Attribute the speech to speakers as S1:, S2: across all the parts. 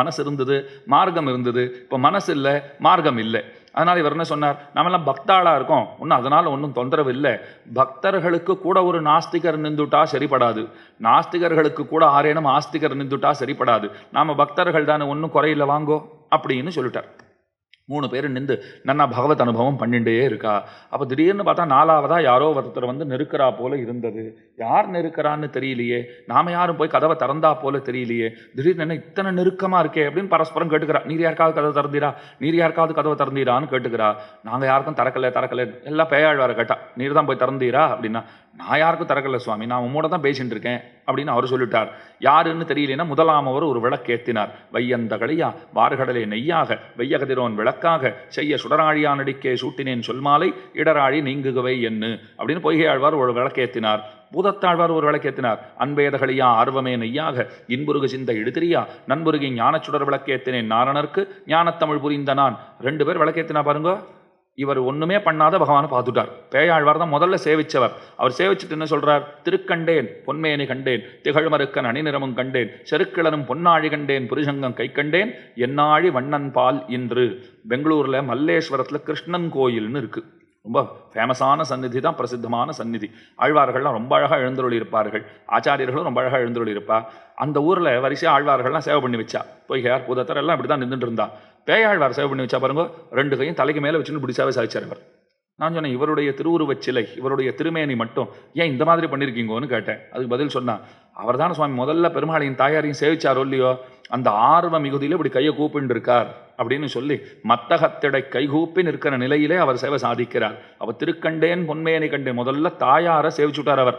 S1: மனசு இருந்தது மார்க்கம் இருந்தது. இப்போ மனசு இல்லை மார்க்கம் இல்லை. அதனால் இவர் என்ன சொன்னார்? நாமெல்லாம் பக்தாளாக இருக்கோம். ஒன்றும் அதனால் ஒன்றும் தொந்தரவு இல்லை. பக்தர்களுக்கு கூட ஒரு நாஸ்திகர் நின்றுட்டா சரிப்படாது நாஸ்திகர்களுக்கு கூட ஆரேனும் ஆஸ்திகர் நின்றுட்டா சரிப்படாது நாம் பக்தர்கள் தானே ஒன்றும் குறையில வாங்கோ. அப்படின்னு சொல்லிட்டார். மூணு பேர் நின்று நன்னா பகவத் அனுபவம் பண்ணிட்டே இருக்கா. அப்போ திடீர்னு பார்த்தா நாலாவதாக யாரோ ஒருத்தர் வந்து நெருக்கிறா போல இருந்தது. யார் நெருக்கிறான்னு தெரியலையே. நாம யாரும் போய் கதவை திறந்தா போல தெரியலையே. திடீர்னு என்ன இத்தனை நெருக்கமாக இருக்கே அப்படின்னு பரஸ்பரம் கேட்டுக்கிறா. நீர் யாருக்காவது கதவை திறந்தீரா? நீர் யாருக்காவது கதவை திறந்தீரான்னு கேட்டுக்கிறா. நாங்கள் யாருக்கும் திறக்கல திறக்கலை. எல்லாம் பேயாழ்வார கேட்டா. நீர் தான் போய் திறந்தீரா? அப்படின்னா நான் யாருக்கும் திறக்கல சுவாமி. நான் உம்மோட தான் பேசிட்டு இருக்கேன் அப்படின்னு அவர் சொல்லிட்டார். யாருன்னு தெரியலனா முதலாமவர் ஒரு விளக்கேத்தினார் வையந்தகளையா வார்கடலே நெய்யாக வெய்யகதிரோன் விளக்காக செய்ய சுடராழியானடிக்கே சூட்டினேன் சொல்மாலை இடராழி நீங்குகவை என்னு அப்படின்னு பொய்கையாழ்வார் ஒரு விளக்கேத்தினார் பூதத்தாழ்வார் ஒரு விளக்கேத்தினார் அன்பேதகளியா ஆர்வமே நெய்யாக இன்புருகு சிந்த இடுதிரியா நண்புருகி ஞானச்சுடர் விளக்கேத்தினேன் நாரணர்க்கு ஞானத்தமிழ் புரிந்த நான். ரெண்டு பேர் விளக்கேத்தினா பாருங்க. இவர் ஒன்றுமே பண்ணாத பகவானை பார்த்துட்டார். பேயாழ்வார் தான் முதல்ல சேவிச்சவர். அவர் சேவிச்சுட்டு என்ன சொல்றார்? திருக்கண்டேன் பொன்மேனி கண்டேன் திகழ்மருக்கன் அணிநிறமும் கண்டேன் செருக்கிளனும் பொன்னாழி கண்டேன் புருஷங்கம் கை கண்டேன் என்னாழி வண்ணன் பால் இன்று. பெங்களூரில் மல்லேஸ்வரத்தில் கிருஷ்ணன் கோயில்னு இருக்கு. ரொம்ப ஃபேமஸான சந்நிதி தான் பிரசித்தமான சந்நிதி. ஆழ்வார்கள்லாம் ரொம்ப அழகாக எழுந்தருளி இருப்பார்கள் ஆச்சாரியர்களும் ரொம்ப அழகாக எழுந்தருளி இருப்பா அந்த ஊரில் வரிசையாக ஆழ்வார்கள்லாம் சேவை பண்ணி வச்சா. பொய்கையார் பூதத்தர் எல்லாம் இப்படி தான் நின்றுட்டு இருந்தா. பேயாழ்வார் சேவை பண்ணி வச்சா பாருங்க ரெண்டு கையும் தலைக்கு மேலே வச்சுன்னு பிடிச்சாவே சேவை சாதிச்சார் இவர். நான் சொன்னேன் இவருடைய திருவுருவச் சிலை இவருடைய திருமேனி மட்டும் ஏன் இந்த மாதிரி பண்ணியிருக்கீங்கோன்னு கேட்டேன். அதுக்கு பதில் சொன்னான் அவர் தான் சுவாமி முதல்ல பெருமாளையும் தாயாரையும் சேவிச்சாரோ இல்லையோ அந்த ஆர்வ மிகுதியில் இப்படி கையை கூப்பிண்டு இருக்கார் அப்படின்னு சொல்லி மத்தகத்திடை கைகூப்பி நிற்கிற நிலையிலே அவர் சேவை சாதிக்கிறார். அவர் திருக்கண்டேன் பொன்மையனை கண்டேன் முதல்ல தாயாரை சேவிச்சுட்டார் அவர்.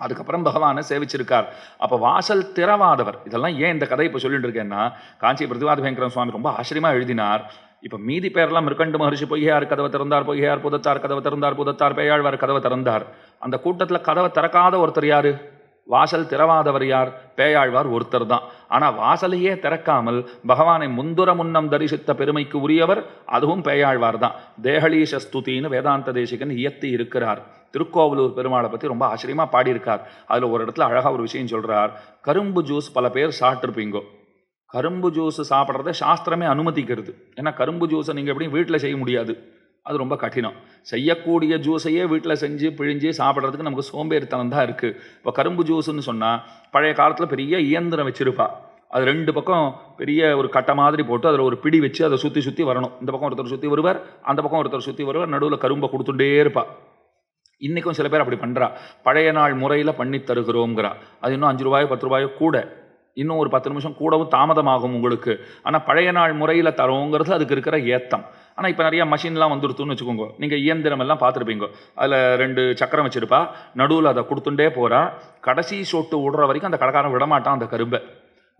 S1: அதுக்கப்புறம் பகவானை சேவிச்சிருக்கார். அப்போ வாசல் திறவாதவர் இதெல்லாம் ஏன் இந்த கதை இப்போ சொல்லிட்டு இருக்கேன்னா காஞ்சி பிரதிவாத பயங்கரம் சுவாமி ரொம்ப ஆச்சரியமா எழுதினார். இப்போ மீதி பேரெல்லாம் மிருக்கண்டு மகர்ஷி பொய்யார் கதவை திறந்தார் பொய்யார் புதத்தார் கதவை திறந்தார் புதத்தார் பேயாழ்வார் கதவை திறந்தார். அந்த கூட்டத்தில் கதவை திறக்காத ஒருத்தர் யார்? வாசல் திறவாதவர் யார்? பேயாழ்வார் ஒருத்தர் தான். ஆனால் வாசலையே திறக்காமல் பகவானை முந்துர முன்னம் தரிசித்த பெருமைக்கு உரியவர் அதுவும் பேயாழ்வார் தான். தேகலீஷ ஸ்துதின்னு வேதாந்த தேசிகன் இயத்தி இருக்கிறார். திருக்கோவலூர் பெருமாளை பற்றி ரொம்ப ஆச்சரியமாக பாடியிருக்கார். அதில் ஒரு இடத்துல அழகாக ஒரு விஷயம் சொல்கிறார் கரும்பு ஜூஸ் பல பேர் சாப்பிட்ருப்பீங்கோ கரும்பு ஜூஸ் சாப்பிட்றத சாஸ்திரமே அனுமதிக்கிறது. ஏன்னா கரும்பு ஜூஸை நீங்கள் எப்படியும் வீட்டில் செய்ய முடியாது. அது ரொம்ப கடினம். செய்யக்கூடிய ஜூஸையே வீட்டில் செஞ்சு பிழிஞ்சு சாப்பிட்றதுக்கு நமக்கு சோம்பேறித்தனம் தான் இருக்குது இப்போ கரும்பு ஜூஸ்னு சொன்னால் பழைய காலத்தில் பெரிய இயந்திரம் வச்சுருப்பா. அது ரெண்டு பக்கம் பெரிய ஒரு கட்டை மாதிரி போட்டு அதில் ஒரு பிடி வச்சு அதை சுற்றி சுற்றி வரணும். இந்த பக்கம் ஒருத்தர் சுற்றி வருவார் அந்த பக்கம் ஒருத்தர் சுற்றி வருவார் நடுவில் கரும்பை கொடுத்துட்டே இருப்பாள் இன்றைக்கும் சில பேர் அப்படி பண்ணுறா பழைய நாள் முறையில் பண்ணி தருகிறோங்கிறா அது இன்னும் அஞ்சு ரூபாயோ பத்து ரூபாயோ கூட. இன்னும் ஒரு பத்து நிமிஷம் கூடவும் தாமதமாகும் உங்களுக்கு. ஆனால் பழைய நாள் முறையில் தரோங்கிறது அதுக்கு இருக்கிற ஏத்தம். ஆனால் இப்போ நிறையா மஷின்லாம் வந்துருத்துன்னு வச்சுக்கோங்க. நீங்கள் இயந்திரம் எல்லாம் பார்த்துருப்பீங்க. அதில் ரெண்டு சக்கரம் வச்சுருப்பா. நடுவில் அதை கொடுத்துட்டே போகிறா கடைசி சொட்டு விடுற வரைக்கும் அந்த கடைக்காரன் விடமாட்டான் அந்த கரும்பை.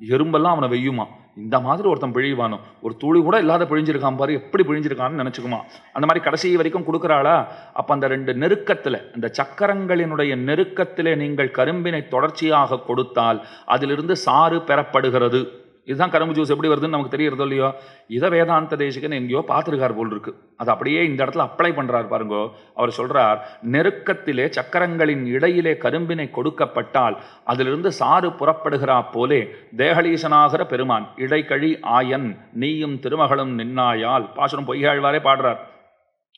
S1: எறும்பெல்லாம் அவனை வெய்யுமா? இந்த மாதிரி ஒருத்தன் பிழிவானோ? ஒரு துளி கூட இல்லாத பிழிஞ்சிருக்கான் பாரு எப்படி பிழிஞ்சிருக்கான்னு நினச்சிக்குமா? அந்த மாதிரி கடைசி வரைக்கும் கொடுக்குறாளா? அப்போ அந்த ரெண்டு நெருக்கத்தில் இந்த சக்கரங்களினுடைய நெருக்கத்தில் நீங்கள் கரும்பினை தொடர்ச்சியாக கொடுத்தால் அதிலிருந்து சாறு பெறப்படுகிறது. இதுதான் கரும்பு ஜூஸ் எப்படி வருதுன்னு நமக்கு தெரியறதோ இல்லையோ? இதை வேதாந்த தேசிகன் எங்கேயோ பார்த்துருக்கார் போல் இருக்கு அது அப்படியே இந்த இடத்துல அப்ளை பண்ணுறாரு பாருங்கோ. அவர் சொல்கிறார் நெருக்கத்திலே சக்கரங்களின் இடையிலே கரும்பினை கொடுக்கப்பட்டால் அதிலிருந்து சாறு புறப்படுகிறா போலே தேகலீசனாகிற பெருமான் இடைக்கழி ஆயன் நீயும் திருமகளும் நின்னாயால் பாசுரம் பொய்யாழ்வாரே பாடுறார்.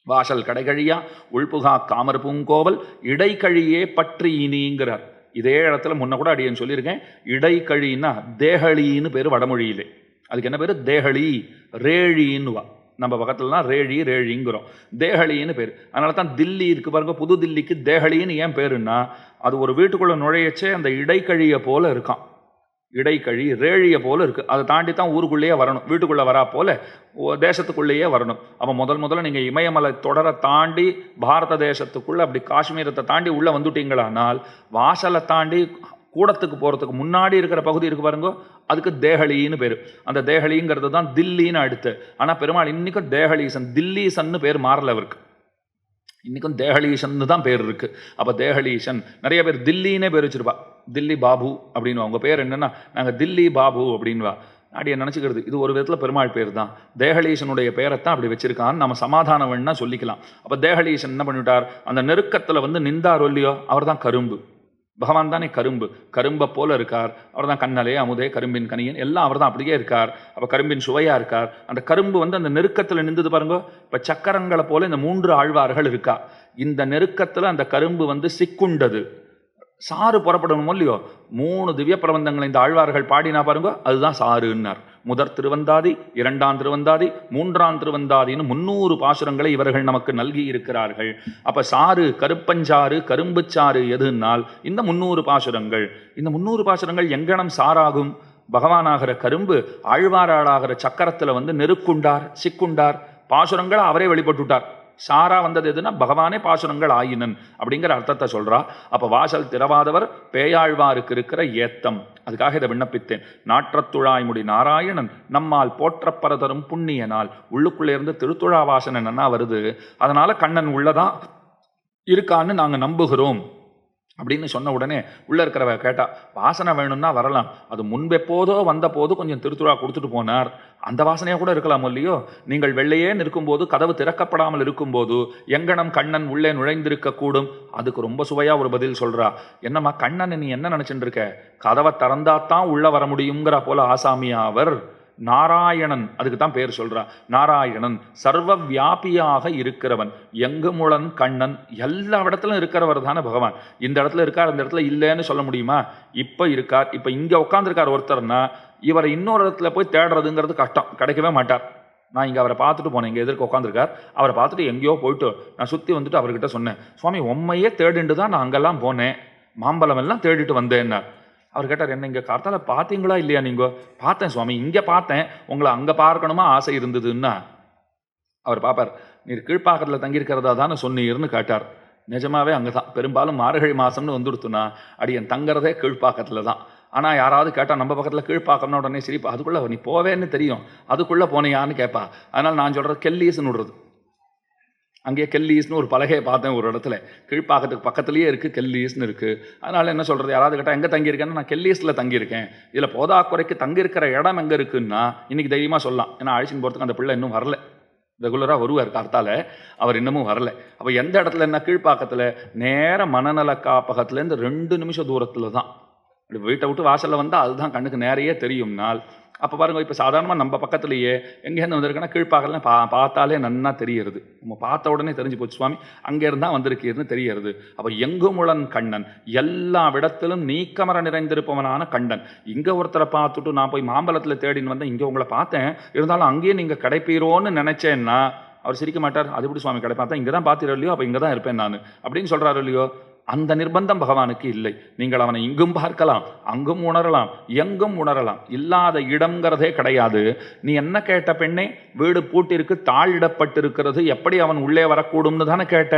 S1: வாசல் கடைகழியா உள்புகா காமர் பூங்கோவல் இடைக்கழியே பற்றி இனிங்கிறார். இதே இடத்துல முன்ன கூட அடியேன்னு சொல்லியிருக்கேன். இடைக்கழின்னா தேகழின்னு பேர் வடமொழியிலே. அதுக்கு என்ன பேர்? தேகழி ரேழின்னு வா. நம்ம பக்கத்துலலாம் ரேழி ரேழிங்கிறோம். தேகழின்னு பேர். அதனால தான் தில்லி இருக்கு பாருங்க புது தில்லிக்கு தேகழின்னு ஏன் பேருன்னா அது ஒரு வீட்டுக்குள்ளே நுழையச்சே அந்த இடைக்கழியை போல இருக்கான் இடைக்கழி ரேழிய போல இருக்குது அதை தாண்டி தான் ஊருக்குள்ளேயே வரணும். வீட்டுக்குள்ளே வரா போல ஓ- தேசத்துக்குள்ளேயே வரணும். அப்போ முதல் முதல்ல நீங்கள் இமயமலை தொடரை தாண்டி பாரத தேசத்துக்குள்ளே அப்படி காஷ்மீரத்தை தாண்டி உள்ளே வந்துட்டீங்களானால் வாசலை தாண்டி கூடத்துக்கு போகிறதுக்கு முன்னாடி இருக்கிற பகுதி இருக்கு பாருங்க அதுக்கு தேகலின்னு பேர். அந்த தேகலிங்கிறது தான் தில்லின்னு அடுத்து. ஆனால் பெருமாள் இன்றைக்கும் தேகலீசன் தில்லீசன்னு பேர் மாறல அவருக்கு. இன்னைக்கும் தேகலீசன் தான் பேர் இருக்குது அப்போ தேகலீசன் நிறைய பேர் தில்லின்னே பேர் வச்சுருப்பா. தில்லி பாபு அப்படின்னு அவங்க பேர் என்னென்னா நாங்கள் தில்லி பாபு அப்படின்வா அப்படியே நினச்சிக்கிறது. இது ஒரு விதத்தில் பெருமாள் பேர் தான். தேகலீசனுடைய பேரைத்தான் அப்படி வச்சிருக்கான்னு நம்ம சமாதானம் வேணா சொல்லிக்கலாம். அப்போ தேகலீசன் என்ன பண்ணிவிட்டார்? அந்த நெருக்கத்தில் வந்து நிந்தார் இல்லையோ அவர் தான் கரும்பு. பகவான் தானே கரும்பு. கரும்பை போல இருக்கார். அவர் தான் கண்ணலே அமுதே கரும்பின் கனியன். எல்லாம் அவர் தான் அப்படியே இருக்கார். அப்போ கரும்பின் சுவையாக இருக்கார். அந்த கரும்பு வந்து அந்த நெருக்கத்தில் நின்றுது பாருங்க. இப்போ சக்கரங்களை போல இந்த மூன்று ஆழ்வார்கள் இருக்கா. இந்த நெருக்கத்தில் அந்த கரும்பு வந்து சிக்குண்டது. சாறு புறப்படணும் இல்லையோ? மூணு திவ்ய பிரபந்தங்களை இந்த ஆழ்வார்கள் பாடினா பாருங்க அதுதான் சாருன்னார் முதற் திருவந்தாதி இரண்டாம் திருவந்தாதி மூன்றாம் திருவந்தாதின்னு முன்னூறு பாசுரங்களை இவர்கள் நமக்கு நல்கி இருக்கிறார்கள். அப்போ சாறு கருப்பஞ்சாறு கரும்புச்சாறு எதுனால் இந்த முன்னூறு பாசுரங்கள். இந்த முன்னூறு பாசுரங்கள் எங்கனம் சாராகும் பகவானாகிற கரும்பு ஆழ்வாராளாகிற சக்கரத்தில் வந்து நெருக்குண்டார் சிக்குண்டார் பாசுரங்களை அவரே வெளிப்பட்டுட்டார் சாரா வந்தது எதுனா பகவானே பாசுரங்கள் ஆயினன் அப்படிங்கிற அர்த்தத்தை சொல்றா. அப்ப வாசல் திறவாதவர் பேயாழ்வாருக்கு இருக்கிற ஏத்தம். அதுக்காக இதை விண்ணப்பித்தேன். நாற்றத்துழாய்முடி நாராயணன் நம்மால் போற்றப்பரதரும் புண்ணிய நாள் உள்ளுக்குள்ளே இருந்து திருத்துழா வாசனை நன்னா வருது. அதனால கண்ணன் உள்ளதான் இருக்கான்னு நாங்கள் நம்புகிறோம். அப்படின்னு சொன்ன உடனே உள்ளே இருக்கிறவ கேட்டா வாசனை வேணும்னா வரலாம். அது முன்பெப்போதோ வந்த போது கொஞ்சம் திருத்துழா கொடுத்துட்டு போனார். அந்த வாசனையாக கூட இருக்கலாம் இல்லையோ? நீங்கள் வெள்ளையே நிற்கும்போது கதவு திறக்கப்படாமல் இருக்கும்போது எங்கனம் கண்ணன் உள்ளே நுழைந்திருக்கக்கூடும் அதுக்கு ரொம்ப சுவையாக ஒரு பதில் சொல்கிறா என்னம்மா கண்ணன் நீ என்ன நினச்சிட்டு இருக்க? கதவை திறந்தாத்தான் உள்ளே வர முடியுங்கிற போல ஆசாமியா அவர் நாராயணன் அதுக்கு தான் பேர் சொல்கிறா நாராயணன் சர்வ வியாபியாக இருக்கிறவன் எங்குமுளன் கண்ணன் எல்லா இடத்துலையும் இருக்கிறவர் தானே பகவான். இந்த இடத்துல இருக்கார் அந்த இடத்துல இல்லைன்னு சொல்ல முடியுமா? இப்போ இருக்கார் இப்போ இங்கே உட்காந்துருக்கார் ஒருத்தர்னா இவரை இன்னொரு இடத்துல போய் தேடுறதுங்கிறது கஷ்டம் கிடைக்கவே மாட்டார். நான் இங்கே அவரை பார்த்துட்டு போனேன் இங்கே எதிர்க்க உட்காந்துருக்கார் அவரை பார்த்துட்டு எங்கேயோ போயிட்டு நான் சுற்றி வந்துட்டு அவர்கிட்ட சொன்னேன் சுவாமி உண்மையே தேடிண்டு தான் நான் அங்கெல்லாம் போனேன். மாம்பழம் எல்லாம் தேடிட்டு வந்தேன்னார். அவர் கேட்டார் என்ன இங்கே கார்த்தால பார்த்தீங்களா இல்லையா நீங்கள் பார்த்தேன் சுவாமி இங்கே பார்த்தேன். உங்களை அங்கே பார்க்கணுமா? ஆசை இருந்ததுன்னா. அவர் பார்ப்பார் நீர் கீழ்ப்பாக்கத்தில் தங்கியிருக்கிறதா தானே சொன்னீர்னு கேட்டார். நிஜமாவே அங்கே தான் பெரும்பாலும் மார்கழி மாதம்னு வந்துடுத்துனா அடியன் தங்குறதே கீழ்ப்பாக்கத்தில் தான். ஆனால் யாராவது கேட்டால் நம்ம பக்கத்தில் கீழ்ப்பாக்கம்னா உடனே சிரிப்பா அதுக்குள்ளே நீ போவேன்னு தெரியும். அதுக்குள்ளே போனியான்னு கேட்பா அதனால் நான் சொல்கிறது கெல்லீஸ்னு விடுறது. அங்கேயே கெல்லீஸ்னு ஒரு பலகையை பார்த்தேன் ஒரு இடத்துல. கீழ்ப்பாக்கத்துக்கு பக்கத்துலேயே இருக்குது கெல்லீஸ்னு இருக்குது அதனால் என்ன சொல்கிறது யாராவது கேட்டால் எங்கே தங்கியிருக்கேன்னா நான் கெல்லீஸில் தங்கியிருக்கேன். இதில் போதாக்குறைக்கு தங்கியிருக்கிற இடம் எங்கே இருக்குன்னா இன்றைக்கி தைரியமாக சொல்லலாம். ஏன்னா அழைச்சின்னு போகிறதுக்கு அந்த பிள்ளை இன்னும் வரல. ரெகுலராக வருவார் கார்த்தால. அவர் இன்னமும் வரல. அப்போ எந்த இடத்துல என்ன? கீழ்ப்பாக்கத்தில். நேர மனநல காப்பகத்துலேருந்து ரெண்டு நிமிஷம் தூரத்தில் தான். வீட்டை விட்டு வாசலில் வந்தால் அதுதான் கண்ணுக்கு நேரையே தெரியும்னால் அப்போ பாருங்க இப்போ சாதாரணமாக நம்ம பக்கத்துலேயே எங்கேருந்து வந்திருக்குன்னா கீழ்ப்பாகலாம் பா பார்த்தாலே நன்னா தெரியறது நம்ம பார்த்த உடனே தெரிஞ்சு போச்சு சுவாமி அங்கே வந்திருக்கீர்னு தெரியறது அப்போ எங்குமுளன் கண்ணன் எல்லா விடத்திலும் நீக்கமர நிறைந்திருப்பவனான கண்ணன். இங்கே ஒருத்தரை பார்த்துட்டு நான் போய் மாம்பழத்தில் தேடின்னு வந்தேன் இங்கே உங்களை பார்த்தேன். இருந்தாலும் அங்கேயே நீங்கள் கிடைப்பீரோன்னு நினச்சேன்னா அவர் சிரிக்க மாட்டார். அது எப்படி சுவாமி கிடைப்பா தான் இங்கே தான் பார்த்துரு இல்லையோ? அப்போ இங்கே தான் இருப்பேன் நான். அப்படின்னு சொல்கிறாரு இல்லையோ? அந்த நிர்பந்தம் பகவானுக்கு இல்லை. நீங்கள் அவனை இங்கும் பார்க்கலாம் அங்கும் உணரலாம் எங்கும் உணரலாம். இல்லாத இடம்ங்கிறதே கிடையாது. நீ என்ன கேட்ட பெண்ணே? வீடு பூட்டிற்கு தாழிடப்பட்டிருக்கிறது எப்படி அவன் உள்ளே வரக்கூடும்னு தானே கேட்ட?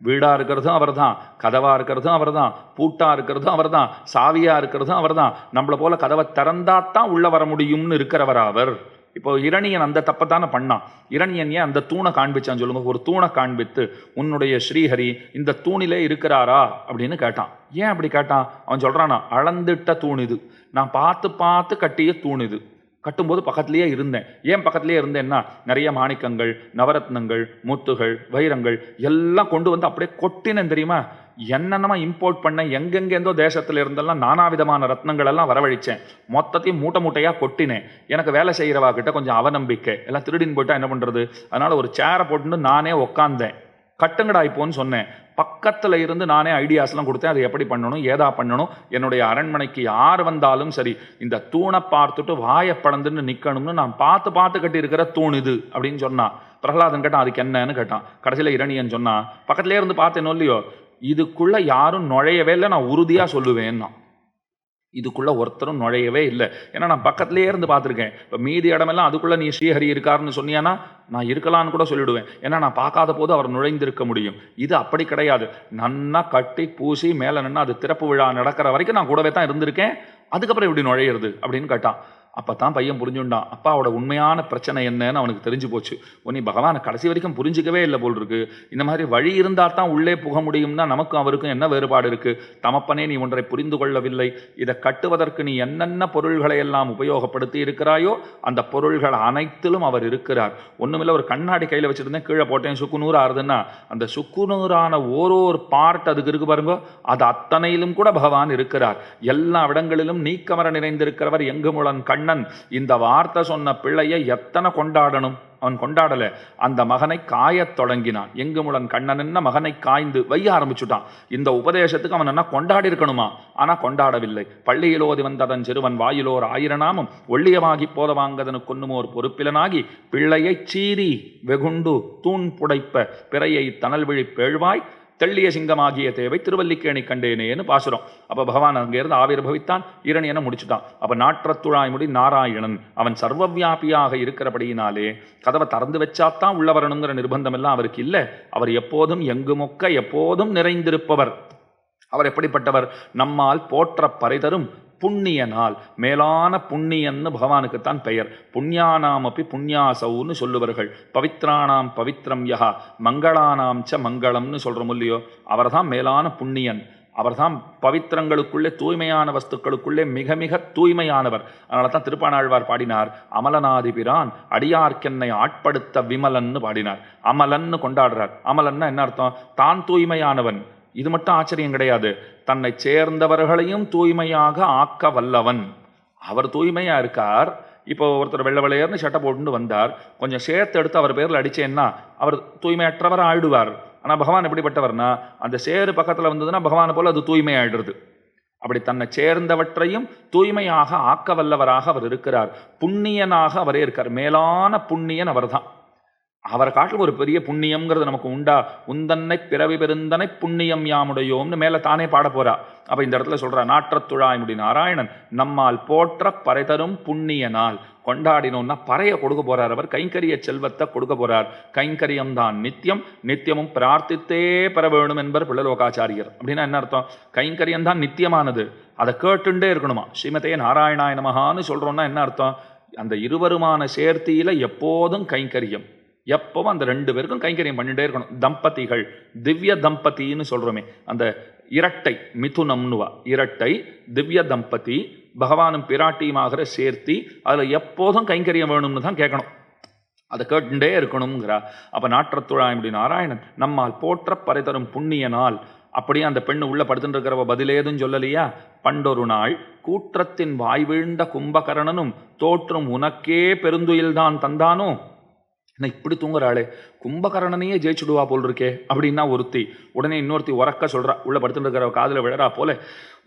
S1: வீடாக இருக்கிறதும் அவர் தான் கதவாக இருக்கிறதும் அவர் தான் பூட்டாக இருக்கிறதும் அவர் தான் சாவியாக இருக்கிறதும் அவர் தான் நம்மளை போல கதவை திறந்தாத்தான் உள்ளே வர முடியும்னு இருக்கிறவர் அவர். இப்போ இரணியன் அந்த தப்பை தானே பண்ணான். இரணியன் ஏன் அந்த தூணை காண்பிச்சான் சொல்லுங்க. ஒரு தூணை காண்பித்து உன்னுடைய ஸ்ரீஹரி இந்த தூணிலே இருக்கிறாரா? அப்படின்னு கேட்டான். ஏன் அப்படி கேட்டான்? அவன் சொல்கிறானா அளந்திட்ட தூண் இது. நான் பார்த்து பார்த்து கட்டிய தூண் இது. கட்டும்போது பக்கத்துலேயே இருந்தேன். ஏன் பக்கத்துலேயே இருந்தேன்னா நிறைய மாணிக்கங்கள் நவரத்னங்கள் முத்துகள் வைரங்கள் எல்லாம் கொண்டு வந்து அப்படியே கொட்டினேன் தெரியுமா? என்னென்னமா இம்போர்ட் பண்ணேன் எங்கெங்கேருந்தோ தேசத்தில் இருந்தெல்லாம் நானா விதமான ரத்னங்கள் எல்லாம் வரவழைச்சேன். மொத்தத்தையும் மூட்டை மூட்டையாக கொட்டினேன். எனக்கு வேலை செய்கிறவா கிட்ட கொஞ்சம் அவநம்பிக்கை. எல்லாம் திருடின்னு போயிட்டா என்ன பண்ணுறது அதனால் ஒரு சேரை போட்டுன்னு நானே உக்காந்தேன். கட்டுங்கடா இப்போன்னு சொன்னேன். பக்கத்தில் இருந்து நானே ஐடியாஸ்லாம் கொடுத்தேன். அது எப்படி பண்ணணும்? ஏதா பண்ணணும்? என்னுடைய அரண்மனைக்கு யார் வந்தாலும் சரி இந்த தூணை பார்த்துட்டு வாயை பழந்துன்னு நிற்கணும்னு நான் பார்த்து பார்த்து கட்டியிருக்கிற தூண் இது அப்படின்னு சொன்னான். பிரகலாதன் கேட்டான் அதுக்கு என்னன்னு? கேட்டான். கடைசியில் இரணியன் சொன்னான் பக்கத்துலேயே இருந்து பார்த்தேனோ இல்லையோ? இதுக்குள்ள யாரும் நுழையவே இல்லை. நான் உறுதியாக சொல்லுவேன்னா. இதுக்குள்ளே ஒருத்தரும் நுழையவே இல்லை. ஏன்னா நான் பக்கத்துலேயே இருந்து பார்த்துருக்கேன். இப்போ மீதி இடமெல்லாம் அதுக்குள்ளே நீ ஸ்ரீஹரி இருக்காருன்னு சொன்னியானா நான் இருக்கலான்னு கூட சொல்லிடுவேன். ஏன்னா நான் பார்க்காத போது அவர் நுழைந்திருக்க முடியும். இது அப்படி கிடையாது. நன்னா கட்டி பூசி மேலே நின்று அது திறப்பு விழா நடக்கிற வரைக்கும் நான் கூடவே தான் இருந்திருக்கேன். அதுக்கப்புறம் இப்படி நுழையிறது அப்படின்னு கேட்டான் அப்போ தான் பையன் புரிஞ்சுண்டான். அப்பாவோட உண்மையான பிரச்சனை என்னன்னு அவனுக்கு தெரிஞ்சு போச்சு. உன்னி பகவானை கடைசி வரைக்கும் புரிஞ்சிக்கவே இல்லை போல் இருக்கு. இந்த மாதிரி வழி இருந்தால் தான் உள்ளே புக முடியும்னா நமக்கும் அவருக்கும் என்ன வேறுபாடு இருக்குது தமப்பனே நீ ஒன்றை புரிந்து கொள்ளவில்லை. இதை கட்டுவதற்கு நீ என்னென்ன பொருள்களை எல்லாம் உபயோகப்படுத்தி இருக்கிறாயோ அந்த பொருள்கள் அனைத்திலும் அவர் இருக்கிறார். ஒன்றுமில்லை ஒரு கண்ணாடி கையில் வச்சுருந்தேன் கீழே போட்டேன் சுக்குநூறு ஆறுதுன்னா அந்த சுக்குநூறான ஓரோரு பார்ட் அதுக்கு இருக்கு பாருங்க அது அத்தனையிலும் கூட பகவான் இருக்கிறார். எல்லா இடங்களிலும் நீக்கமர நிறைந்திருக்கிறவர் எங்குமுளன் கண்ணன் இந்த வார்த்தை சொன்ன பிள்ளையை எத்தனை கொண்டாடணும்? அவன் கொண்டாடலை. அந்த மகனை காயத் தொடங்கினான். எங்குமுடன் கண்ணன் மகனை காய்ந்து வைய ஆரம்பிச்சுட்டான். இந்த உபதேசத்துக்கு அவன் என்ன கொண்டாடி இருக்கணுமா ஆனா கொண்டாடவில்லை. பள்ளியிலோதி வந்ததன் சிறுவன் வாயிலோர் ஆயிரநாமம் ஒள்ளியமாகி போதவாங்கதனு கொன்னுமோர் பொறுப்பிலனாகி பிள்ளையை சீறி வெகுண்டு தூண் புடைப்ப பிறையை தனல் விழி பேழ்வாய் தெள்ளிய சிங்கமாகிய தேவை திருவல்லிக்கேணி கண்டேனேன்னு பாசுறோம் அப்போ பகவான் அங்கேருந்து ஆவிர்பவித்தான் இரணியனை முடிச்சுட்டான். அப்போ நாற்றத்துழாய் முடி நாராயணன். அவன் சர்வவியாபியாக இருக்கிறபடியினாலே கதவை திறந்து வச்சாத்தான் உள்ள வரணுங்கிற நிர்பந்தம் எல்லாம் அவருக்கு இல்லை. அவர் எப்போதும் எங்கு மொக்க எப்போதும் நிறைந்திருப்பவர். அவர் எப்படிப்பட்டவர்? நம்மால் போற்ற பறைதரும் புண்ணிய நாள் மேலான புண்ணியன்னு பகவானுக்குத்தான் பெயர். புண்ணியானாம் அப்படி புண்ணியாசவுன்னு சொல்லுவார்கள் பவித்ராணாம் பவித்ரம் யஹா. மங்களானாம் ச மங்களம்னு சொல்கிறோம் இல்லையோ? அவர்தான் மேலான புண்ணியன். அவர்தான் பவித்திரங்களுக்குள்ளே தூய்மையான வஸ்துக்களுக்குள்ளே மிக மிக தூய்மையானவர். அதனால தான் திருப்பாணாழ்வார் பாடினார் அமலநாதிபிரான் அடியார்க்கென்னை ஆட்படுத்த விமலன்னு பாடினார். அமலன்னு கொண்டாடுறார். அமலன்னா என்ன அர்த்தம்? தான் தூய்மையானவன். இது மட்டும் ஆச்சரியம் கிடையாது. தன்னை சேர்ந்தவர்களையும் தூய்மையாக ஆக்க வல்லவன். அவர் தூய்மையாக இருக்கார். இப்போ ஒருத்தர் வெள்ளை வெள்ளையர்னு சட்டை போட்டுட்டு வந்தார். கொஞ்சம் சேர்த்து எடுத்து அவர் பேரில் அடித்தேன்னா அவர் தூய்மையற்றவர் ஆயிடுவார். ஆனால் பகவான் எப்படிப்பட்டவர்னா அந்த சேரு பக்கத்தில் வந்ததுன்னா பகவானை போல் அது தூய்மையாயிடுறது. அப்படி தன்னை சேர்ந்தவற்றையும் தூய்மையாக ஆக்க வல்லவராக அவர் இருக்கிறார். புண்ணியனாக அவரே இருக்கார். மேலான புண்ணியன் அவர்தான். அவரை காட்டிலும் ஒரு பெரிய புண்ணியம்ங்கிறது நமக்கு உண்டா? உந்தன்னை பிறவி பெருந்தனை புண்ணியம் யாமுடையோம்னு மேலே தானே பாட போறா. அப்போ இந்த இடத்துல சொல்கிறா நாற்றத்துழாய் முடி நாராயணன் நம்மால் போற்ற பறை தரும் புண்ணிய நாள். கொண்டாடினோம்னா பறைய கொடுக்க போறார் அவர் கைங்கரிய செல்வத்தை கொடுக்க போறார். கைங்கரியம் தான் நித்தியம் நித்தியமும் பிரார்த்தித்தே பெற வேணும் என்பர் பிள்ளலோகாச்சாரியர். அப்படின்னா என்ன அர்த்தம்? கைங்கரியம் தான் நித்தியமானது. அதை கேட்டுண்டே இருக்கணுமா? ஸ்ரீமதே நாராயணாய நமகான்னு சொல்றோம்னா என்ன அர்த்தம்? அந்த இருவருமான சேர்த்தியில் எப்போதும் கைங்கரியம். எப்பவும் அந்த ரெண்டு பேருக்கும் கைங்கரியம் பண்ணிட்டே இருக்கணும். தம்பதிகள் திவ்ய தம்பதின்னு சொல்கிறோமே அந்த இரட்டை மிதுனம்னுவா. இரட்டை திவ்ய தம்பதி பகவானும் பிராட்டியுமாகிற சேர்த்தி அதில் எப்போதும் கைங்கரியம் வேணும்னு தான் கேட்கணும். அதை கேட்டுட்டே இருக்கணுங்கிறா அப்போ நாற்றத்துழாய் முடி நாராயணன் நம்மால் போற்ற பறை தரும் புண்ணிய நாள் அப்படியே அந்த பெண்ணு உள்ள படுத்துட்டு இருக்கிறவ பதிலேதும் சொல்லலையா? பண்டொரு நாள் கூற்றத்தின் வாய் வீழ்ந்த கும்பகரணனும் தோற்றும் உனக்கே பெருந்துயில்தான் தந்தானோ? என்ன இப்படி தூங்குறாளே? கும்பகரணனையே ஜெயிச்சுடுவா போல் இருக்கே அப்படின்னா ஒருத்தி உடனே இன்னொருத்தி உறக்க சொல்றா உள்ள படுத்துட்டு இருக்கிற காதில் விழறா போல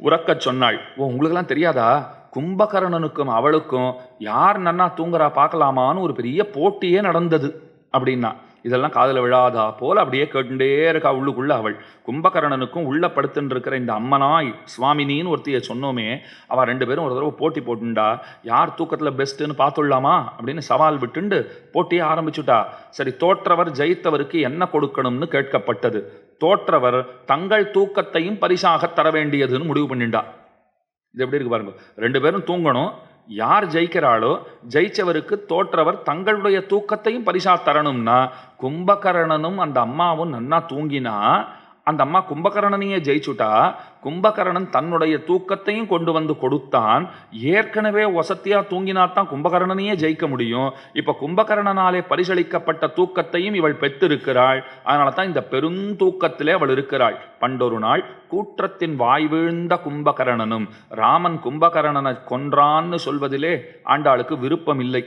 S1: உறக்க சொன்னாள். ஓ உங்களுக்கெல்லாம் தெரியாதா? கும்பகரணனுக்கும் அவளுக்கும் யார் நன்னா தூங்குறா பார்க்கலாமான்னு ஒரு பெரிய போட்டியே நடந்தது அப்படின்னா. இதெல்லாம் காதில் விழாதா? போல அப்படியே கேட்டுட்டே இருக்கா உள்ளுக்குள்ள அவள். கும்பகரணனுக்கும் உள்ள படுத்துட்டு இருக்கிற இந்த அம்மனாய் சுவாமினின்னு ஒருத்தியை சொன்னோமே அவ ரெண்டு பேரும் ஒரு தடவை போட்டி போட்டுண்டா. யார் தூக்கத்தில் பெஸ்ட்டுன்னு பார்த்துடலாமா? அப்படின்னு சவால் விட்டுண்டு போட்டியே ஆரம்பிச்சுட்டா. சரி தோற்றவர் ஜெயித்தவருக்கு என்ன கொடுக்கணும்னு கேட்கப்பட்டது. தோற்றவர் தங்கள் தூக்கத்தையும் பரிசாக தர வேண்டியதுன்னு முடிவு பண்ணிண்டா. இது எப்படி இருக்கு பாருங்க. ரெண்டு பேரும் தூங்கணும். யார் ஜெயிக்கிறாளோ ஜெயிச்சவருக்கு தோற்றவர் தங்களுடைய தூக்கத்தையும் பரிசா தரணும்னா கும்பகரணனும் அந்த அம்மாவும் நன்னா தூங்கினா அந்த அம்மா கும்பகரணனையே ஜெயிச்சுட்டா கும்பகரணன் தன்னுடைய தூக்கத்தையும் கொண்டு வந்து கொடுத்தான். ஏற்கனவே வசத்தியா தூங்கினாத்தான் கும்பகரணனையே ஜெயிக்க முடியும். இப்போ கும்பகரணனாலே பரிசளிக்கப்பட்ட தூக்கத்தையும் இவள் பெற்றிருக்கிறாள். அதனால தான் இந்த பெருந்தூக்கத்திலே அவள் இருக்கிறாள். பண்டொரு நாள் கூற்றத்தின் வாய் வீழ்ந்த கும்பகரணனும் ராமன் கும்பகரணனை கொன்றான்னு சொல்வதிலே ஆண்டாளுக்கு விருப்பம் இல்லை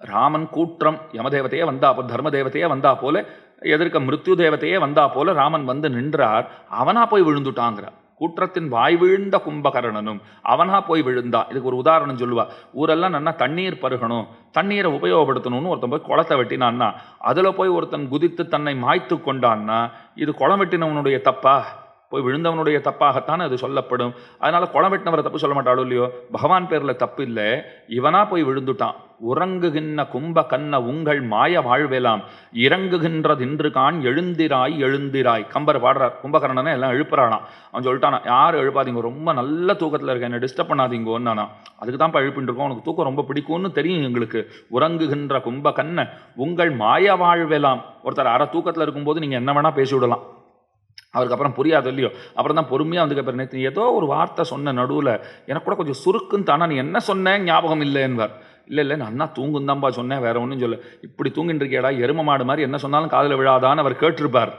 S1: ராமன் கூற்றம் யமதேவதையே வந்தா போ தர்மதேவதையே வந்தா போல எதிர்க்க மிருத்யு தேவதையே வந்தா போல ராமன் வந்து நின்றார். அவனா போய் விழுந்துட்டாங்கிறார் கூற்றத்தின் வாய் விழுந்த கும்பகரணனும் அவனா போய் விழுந்தா. இதுக்கு ஒரு உதாரணம் சொல்லுவா. ஊரெல்லாம் நல்லா தண்ணீர் பருகணும். தண்ணீரை உபயோகப்படுத்தணும்னு ஒருத்தன் போய் குளத்தை வெட்டினான்னா அதில் போய் ஒருத்தன் குதித்து தன்னை மாய்த்து கொண்டான்னா இது குளம் வெட்டினவனுடைய தப்பா? போய் விழுந்தவனுடைய தப்பாகத்தான் அது சொல்லப்படும். அதனால் குளம் வெட்டினவரை தப்பு சொல்ல மாட்டாளோ இல்லையோ? பகவான் பேரில் தப்பு இல்லை இவனா போய் விழுந்துட்டான். உறங்குகின்ற கும்ப கண்ண உங்கள் மாய வாழ்வேலாம். இறங்குகின்றது இன்று கான் எழுந்திராய் எழுந்திராய். கம்பர் பாடுறார். கும்பகர்ணனை எல்லாம் எழுப்புறானாம். அவன் சொல்லிட்டானா யார் எழுப்பாதீங்க? ரொம்ப நல்ல தூக்கத்தில் இருக்க. என்ன டிஸ்டர்ப் பண்ணாதீங்கன்னானா அதுக்கு தான் எழுப்பிட்டு இருக்கோம். உனக்கு தூக்கம் ரொம்ப பிடிக்கும்னு தெரியும் எங்களுக்கு. உறங்குகின்ற கும்ப கண்ண உங்கள் மாய வாழ்வேலாம். ஒருத்தர் அரை தூக்கத்தில் இருக்கும்போது நீங்கள் என்ன வேணால் பேசி விடலாம். அவருக்கு அப்புறம் புரியாது இல்லையோ. அப்புறம் தான் பொறுமையாக வந்து நேற்று ஏதோ ஒரு வார்த்தை சொன்ன நடுவில் எனக்கு கூட கொஞ்சம் சுருக்குன்னு தானா நீ என்ன சொன்னேன் ஞாபகம் இல்லை என்பார் இல்லை இல்லை நான் அண்ணா தூங்கும் தான்ப்பா சொன்னேன் வேற ஒன்றும் சொல்ல இப்படி தூங்கின்னு இருக்கியாடா எரும மாடு மாதிரி என்ன சொன்னாலும் காதில் விழாதான்னு அவர் கேட்டிருப்பார்.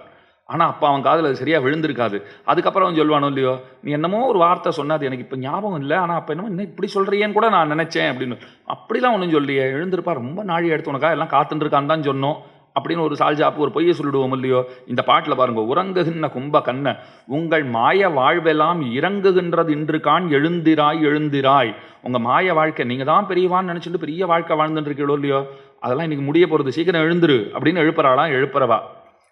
S1: ஆனால் அப்போ அவன் காதில் அது சரியாக விழுந்திருக்காது. அதுக்கப்புறம் அவன் சொல்லுவானோ இல்லையோ நீ என்னமோ ஒரு வார்த்தை சொன்னாது எனக்கு இப்போ ஞாபகம் இல்லை ஆனால் அப்போ என்னமோ என்ன இப்படி சொல்கிறியேன்னு கூட நான் நினச்சேன் அப்படின்னு. அப்படிலாம் ஒன்றும் சொல்லியே எழுந்திருப்பா ரொம்ப நாழி எடுத்து உனக்கா எல்லாம் காத்துட்டு இருக்கான்னு தான் சொன்னோம். அப்படின்னு ஒரு சால்ஜாப்பு ஒரு பொய்யை சொல்லிடுவோம் இல்லையோ? இந்த பாட்டில் பாருங்க உறங்குகின்ற கும்ப கண்ண உங்கள் மாய வாழ்வெல்லாம் இறங்குகின்றது இன்று கான் எழுந்திராய் எழுந்திராய். உங்கள் மாய வாழ்க்கை நீங்கள் தான் பெரியவான்னு நினச்சிட்டு பெரிய வாழ்க்கை வாழ்ந்துட்டு இருக்கீங்களோ இல்லையோ? அதெல்லாம் இன்னைக்கு முடிய போகிறது சீக்கிரம் எழுந்துரு அப்படின்னு எழுப்புறாளாம் எழுப்புறவா.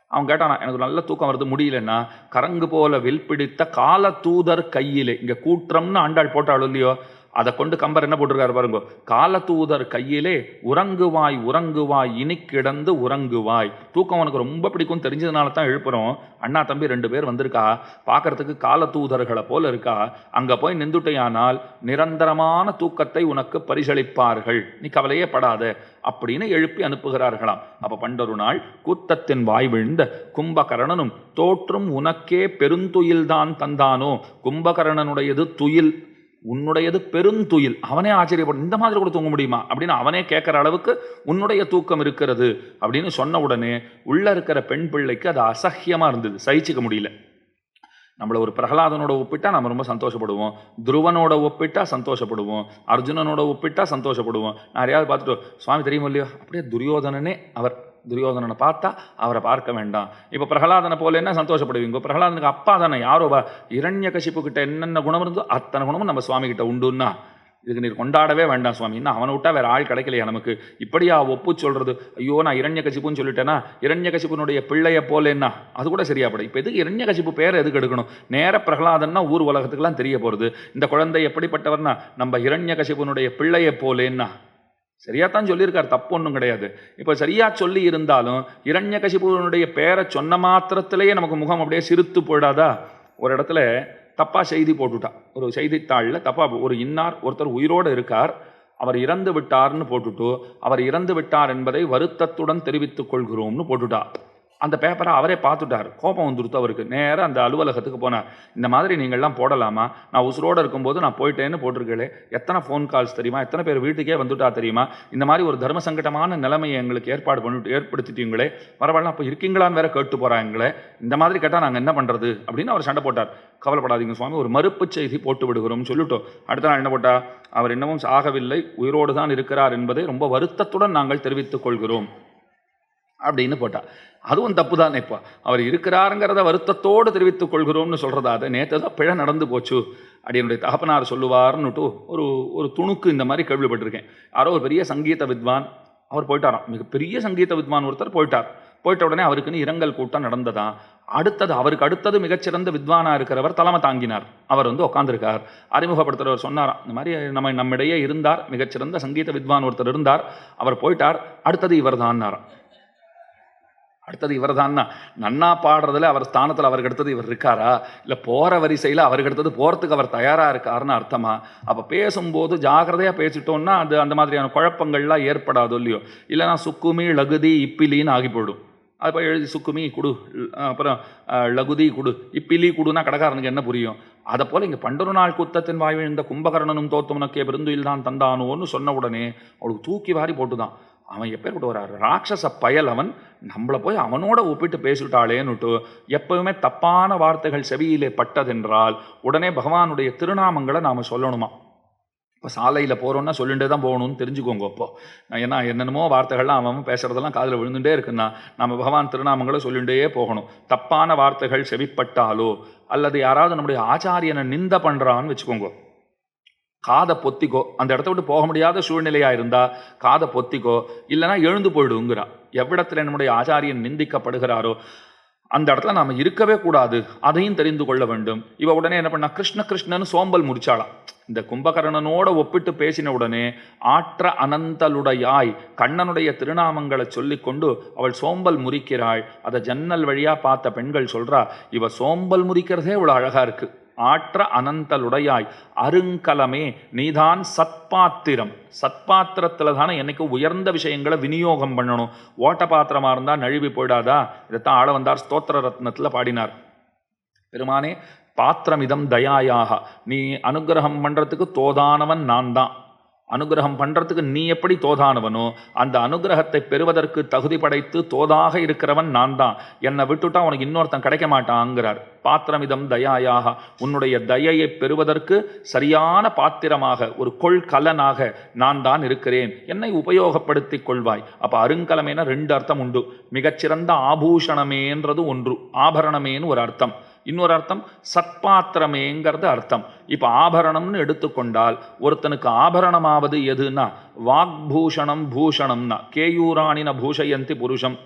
S1: அவன் கேட்டானா எனக்கு நல்ல தூக்கம் வருது முடியலன்னா கரங்கு போல வில் பிடித்த கால தூதர் கையிலே. இங்கே கூற்றம்னு ஆண்டாள் போட்டாலும் இல்லையோ? அதை கொண்டு கம்பர் என்ன போட்டிருக்காரு பாருங்க. காலத்தூதர் கையிலே உறங்குவாய் உறங்குவாய் இனி கிடந்து உறங்குவாய். தூக்கம் உனக்கு ரொம்ப பிடிக்கும் தெரிஞ்சதுனால தான் எழுப்புறோம். அண்ணா தம்பி ரெண்டு பேர் வந்திருக்கா? பார்க்கறதுக்கு காலத்தூதர்களை போல இருக்கா? அங்கே போய் நின்றுட்டையானால் நிரந்தரமான தூக்கத்தை உனக்கு பரிசளிப்பார்கள். நீ கவலையே படாத. அப்படின்னு எழுப்பி அனுப்புகிறார்களாம். அப்போ பண்டொரு நாள் கூத்தத்தின் வாய் விழுந்த கும்பகரணனும் தோற்றும் உனக்கே பெருந்துயில்தான் தந்தானோ? கும்பகரணனுடையது துயில். உன்னுடையது பெருந்துயில். அவனே ஆச்சரியப்படும் இந்த மாதிரி கூட தூங்க முடியுமா? அப்படின்னு அவனே கேட்குற அளவுக்கு உன்னுடைய தூக்கம் இருக்கிறது. அப்படின்னு சொன்ன உடனே உள்ளே இருக்கிற பெண் பிள்ளைக்கு அது அசஹ்யமா இருந்தது. சகிச்சிக்க முடியல. நம்மளை ஒரு பிரகலாதனோட ஒப்பிட்டா நம்ம ரொம்ப சந்தோஷப்படுவோம். துருவனோட ஒப்பிட்டா சந்தோஷப்படுவோம். அர்ஜுனனோட ஒப்பிட்டா சந்தோஷப்படுவோம். நான் யாரையாவது பார்த்துட்டு சுவாமி தெரியுமோ இல்லையோ? அப்படியே துரியோதனனே அவர் துரியோதனனை பார்த்தா அவரை பார்க்க வேண்டாம். இப்போ பிரகலாதனை போல என்ன சந்தோஷப்படுவீங்க? பிரகலாதனுக்கு அப்பா தானே யாரோ இரண்ய கசிப்பு கிட்ட என்னென்ன குணம் இருந்தோ அத்தனை குணமும் நம்ம சுவாமி கிட்ட உண்டுன்னா இதுக்கு நீர் கொண்டாடவே வேண்டாம் சுவாமி. இன்னும் அவனை விட்டா வேற ஆள் கிடைக்கலையா நமக்கு? இப்படியா ஒப்பு சொல்றது? ஐயோ நான் இரண்ய கசிப்புன்னு சொல்லிட்டேன்னா இரண்ய கசிப்புனுடைய பிள்ளைய போலேன்னா அது கூட சரியா படும் இப்போ எதுக்கு இரண்ய கசிப்பு பேர் எதுக்கு எடுக்கணும்? நேர பிரகலாதன்னா ஊர் உலகத்துக்கெல்லாம் தெரிய போகிறது இந்த குழந்தை எப்படிப்பட்டவர்னா நம்ம இரண்ய கசிப்புனுடைய பிள்ளைய போலேன்னா சரியா தான் சொல்லியிருக்கார் தப்பு ஒன்றும் கிடையாது. இப்போ சரியாக சொல்லி இருந்தாலும் இரண்ய கசிபுவனுடைய பேரை சொன்ன மாத்திரத்திலேயே நமக்கு முகம் அப்படியே சிரித்து போயிடாதா? ஒரு இடத்துல தப்பாக செய்தி போட்டுட்டா. ஒரு செய்தித்தாளில் தப்பாக ஒரு இன்னார் ஒருத்தர் உயிரோடு இருக்கார் அவர் இறந்து விட்டார்னு போட்டுட்டு அவர் இறந்து விட்டார் என்பதை வருத்தத்துடன் தெரிவித்துக் கொள்கிறோம்னு போட்டுட்டா. அந்த பேப்பரை அவரே பார்த்துட்டார். கோபம் வந்துருத்து அவருக்கு. நேராக அந்த அலுவலகத்துக்கு போனார். இந்த மாதிரி நீங்கள்லாம் போடலாமா? நான் உசுரோடு இருக்கும்போது நான் போயிட்டேன்னு போட்டிருக்கேளே. எத்தனை ஃபோன் கால்ஸ் தெரியுமா? எத்தனை பேர் வீட்டுக்கே வந்துட்டா தெரியுமா? இந்த மாதிரி ஒரு தர்ம சங்கடமான நிலைமையை எங்களுக்கு ஏற்பாடு பண்ணிட்டு ஏற்படுத்திட்டீங்களே. பரவாயில்ல அப்போ இருக்கீங்களான்னு வேற கேட்டு போகிறாங்களே இந்த மாதிரி கேட்டால் நாங்கள் என்ன பண்ணுறது அப்படின்னு அவர் சண்டை போட்டார். கவலைப்படாதீங்க சுவாமி ஒரு மறுப்பு செய்தி போட்டு விடுகிறோம்னு சொல்லிட்டோம். அடுத்த நாள் என்ன போட்டா? அவர் இன்னமும் சாகவில்லை. உயிரோடு தான் இருக்கிறார் என்பதை ரொம்ப வருத்தத்துடன் நாங்கள் தெரிவித்துக் கொள்கிறோம். அப்படின்னு போட்டா. அதுவும் தப்பு தான் இப்போ. அவர் இருக்கிறாருங்கிறத வருத்தத்தோடு தெரிவித்துக் கொள்கிறோம்னு சொல்கிறதா அது? நேற்று தான் பிழை நடந்து போச்சு. அப்படின்னுடைய தகப்பனார் சொல்லுவார்னுட்டு ஒரு ஒரு துணுக்கு இந்த மாதிரி கேள்விப்பட்டிருக்கேன். யாரோ ஒரு பெரிய சங்கீத வித்வான் அவர் போயிட்டாராம். மிகப்பெரிய சங்கீத வித்வான் ஒருத்தர் போயிட்டார். போயிட்ட உடனே அவருக்குன்னு இரங்கல் கூட்டம் நடந்ததா? அடுத்தது அவருக்கு அடுத்தது மிகச்சிறந்த வித்வானாக இருக்கிறவர் தலைமை தாங்கினார். அவர் வந்து உட்காந்துருக்கார் அறிமுகப்படுத்துறவர் சொன்னாராம் இந்த மாதிரி நம்ம நம்மிடையே இருந்தார். மிகச்சிறந்த சங்கீத வித்வான் ஒருத்தர் இருந்தார். அவர் போயிட்டார். அடுத்தது இவர் தான்னாராம் அடுத்தது இவர் தான்னா நன்னா பாடுறதுல அவர் ஸ்தானத்தில் அவருக்கு அடுத்தது இவர் இருக்காரா? இல்லை போகிற வரிசையில் அவருக்கு அடுத்தது போகிறதுக்கு அவர் தயாராக இருக்காருன்னு அர்த்தமா? அப்போ பேசும்போது ஜாகிரதையாக பேசிட்டோம்னா அது அந்த மாதிரியான குழப்பங்கள்லாம் ஏற்படாது இல்லையோ? இல்லைனா சுக்குமி லகுதி இப்பிலின்னு ஆகி போயிடும் அது போய் எழுதி சுக்குமி குடு அப்புறம் லகுதி குடு இப்பிலி குடுனா கடைக்காரனுக்கு என்ன புரியும்? அதை போல் இங்கே பண்டொரு நாள் குத்தத்தின் வாய்விழுந்த கும்பகர்ணனும் தோத்தமுனக்கே பெருந்துயில் தான் தந்தானோன்னு சொன்ன உடனே அவளுக்கு தூக்கி வாரி போட்டுதான். அவன் எப்பேற்பட்ட ஒரு ராட்சச பயல் அவன். நம்மளை போய் அவனோட ஒப்பிட்டு பேசிட்டாளேன்னுட்டு எப்பவுமே தப்பான வார்த்தைகள் செவியிலே பட்டதென்றால் உடனே பகவானுடைய திருநாமங்களை நாம் சொல்லணுமா? இப்போ சாலையில் போகிறோன்னா சொல்லிகிட்டே தான் போகணும்னு தெரிஞ்சுக்கோங்க அப்போ. ஏன்னா என்னென்னமோ வார்த்தைகள்லாம் அவன் அவன் பேசுகிறதெல்லாம் காதில் விழுந்துட்டே இருக்குன்னா நம்ம பகவான் திருநாமங்களை சொல்லிகிட்டே போகணும். தப்பான வார்த்தைகள் செவிப்பட்டாலோ அல்லது யாராவது நம்முடைய ஆச்சாரியனை நிந்த பண்ணுறான்னு வச்சுக்கோங்க. காதை பொத்திக்கோ. அந்த இடத்த விட்டு போக முடியாத சூழ்நிலையாக இருந்தால் காதை பொத்திக்கோ. இல்லைன்னா எழுந்து போயிடுங்கிறா. எவ்விடத்தில் நம்முடைய ஆச்சாரியன் நிந்திக்கப்படுகிறாரோ அந்த இடத்துல நாம் இருக்கவே கூடாது. அதையும் தெரிந்து கொள்ள வேண்டும். இவ உடனே என்ன பண்ணா கிருஷ்ண கிருஷ்ணன்னு சோம்பல் முடிச்சாளாம் இந்த கும்பகர்ணனோட ஒப்பிட்டு பேசின உடனே ஆற்ற அனந்தலுடையாய் கண்ணனுடைய திருநாமங்களை சொல்லிக்கொண்டு அவள் சோம்பல் முறிக்கிறாள். அதை ஜன்னல் வழியாக பார்த்த பெண்கள் சொல்கிறா இவ சோம்பல் முறிக்கிறதே இவ்வளோ அழகாக இருக்குது ஆற்ற அனந்தலுடையாய். அருங்கலமே நீதான் சத்பாத்திரம். சத்பாத்திரத்தில் தானே என்னைக்கு உயர்ந்த விஷயங்களை விநியோகம் பண்ணணும். ஓட்ட பாத்திரமாக இருந்தால் நழுவி போயிடாதா? இதைத்தான் ஆள வந்தார் ஸ்தோத்திர ரத்னத்தில் பாடினார். பெருமானே பாத்திரமிதம் தயாயாக. நீ அனுகிரகம் பண்ணுறதுக்கு தோதானவன் நான் தான் அனுகிரகம் பண்ணுறதுக்கு நீ எப்படி தோதானவனோ அந்த அனுகிரகத்தை பெறுவதற்கு தகுதி படைத்து தோதாக இருக்கிறவன் நான் தான் என்னை விட்டுட்டா உனக்கு இன்னொருத்தன் கிடைக்க மாட்டாங்கிறார் பாத்திரமிதம் தயாயாக. உன்னுடைய தயையை பெறுவதற்கு சரியான பாத்திரமாக ஒரு கொள்கலனாக நான் தான் இருக்கிறேன். என்னை உபயோகப்படுத்திக் கொள்வாய். அப்போ அருங்கலமேன ரெண்டு அர்த்தம் உண்டு. மிகச்சிறந்த ஆபூஷணமேன்றது ஒன்று. ஆபரணமேன்னு ஒரு அர்த்தம். இன்னொரு அர்த்தம் சத்பாத்திரமேங்கிறது அர்த்தம். இப்போ ஆபரணம்னு எடுத்துக்கொண்டால் ஒருத்தனுக்கு ஆபரணமாவது எதுன்னா வாக்பூஷணம் பூஷணம்னா கேயூராணின பூஷயந்தி புருஷம்.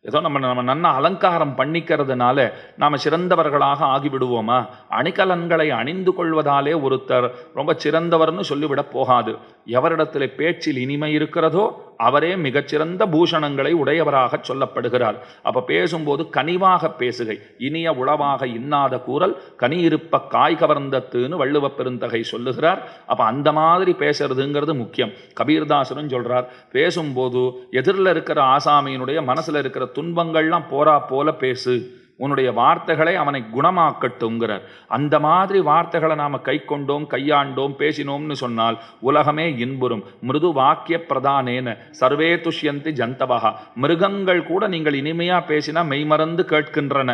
S1: ஏதோ நம்ம நம்ம நன்ன அலங்காரம் பண்ணிக்கிறதுனால நாம் சிறந்தவர்களாக ஆகிவிடுவோமா? அணிகலன்களை அணிந்து கொள்வதாலே ஒருத்தர் ரொம்ப சிறந்தவர்னு சொல்லிவிடப் போகாது. எவரிடத்தில் பேச்சில் இனிமை இருக்கிறதோ அவரே மிகச்சிறந்த பூஷணங்களை உடையவராக சொல்லப்படுகிறார். அப்ப பேசும்போது கனிவாக பேசுகை. இனிய உளவாக இன்னாத கூறல் கனியிருப்ப காய் கவர்ந்தத்துன்னு வள்ளுவ பெருந்தகை சொல்லுகிறார். அப்ப அந்த மாதிரி பேசுறதுங்கிறது முக்கியம். கபீர்தாசரும் சொல்றார் பேசும்போது எதிரில் இருக்கிற ஆசாமியினுடைய மனசுல இருக்கிற துன்பங்கள்லாம் போரா போல பேசு. உன்னுடைய வார்த்தைகளை அவனை குணமாக்கட்டுங்கிறார் அந்த மாதிரி வார்த்தைகளை நாம் கை கொண்டோம் கையாண்டோம் பேசினோம்னு சொன்னால் உலகமே இன்புறும். மிருது வாக்கிய பிரதானேன சர்வே துஷ்யந்தி ஜந்தவகா மிருகங்கள் கூட நீங்கள் இனிமையாக பேசினா மெய்மறந்து கேட்கின்றன.